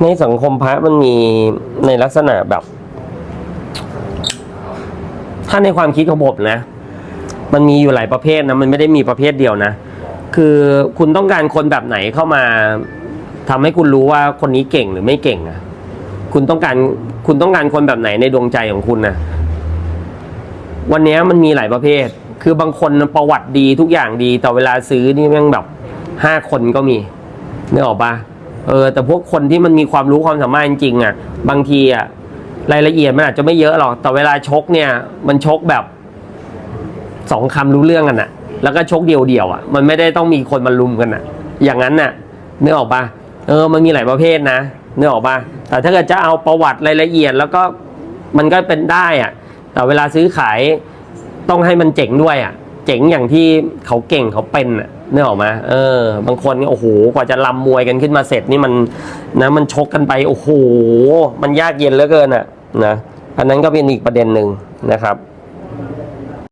ในสังคมพระมันมีในลักษณะแบบ ถ้าในความคิดของผมนะ มันมีอยู่หลายประเภทนะ มันไม่ได้มีประเภทเดียวนะ คือคุณต้องการคนแบบไหนเข้ามาทำให้คุณรู้ว่าคนนี้เก่งหรือไม่เก่งอะคุณต้องการคุณต้องการคนแบบไหนในดวงใจของคุณนะวันนี้มันมีหลายประเภท คือบางคนประวัติดีทุกอย่างดี แต่เวลาซื้อนี่แม่งแบบห้าคนก็มีนึกออกปะ เออแต่พวกคนที่มันมีความรู้ความสามารถจริงๆอะ บางทีอะรายละเอียดมันอาจจะไม่เยอะหรอก แต่เวลาชกเนี่ย มันชกแบบสองคำรู้เรื่องกันอะ แล้วก็ชกเดียวๆอะ มันไม่ได้ต้องมีคนมาลุมกันอะ อย่างนั้นน่ะเนึกอออกปะเออ มันมีหลายประเภทนะเนึกออกปะแต่ถ้าเกิดจะเอาประวัติรายละเอียด แล้วก็มันก็เป็นได้อะ แต่เวลาซื้อขายต้องให้มันเจ๋งด้วยอะ เจ๋งอย่างที่เขาเก่งเขาเป็นอะนึกออกมาเออ บางคนนี่โอ้โห กว่าจะลำมวยกันขึ้นมาเสร็จนี่มันนะมันชกกันไปโอ้โห มันยากเย็นเหลือเกินอะนะอันนั้นก็เป็นอีกประเด็นหนึ่งนะครับ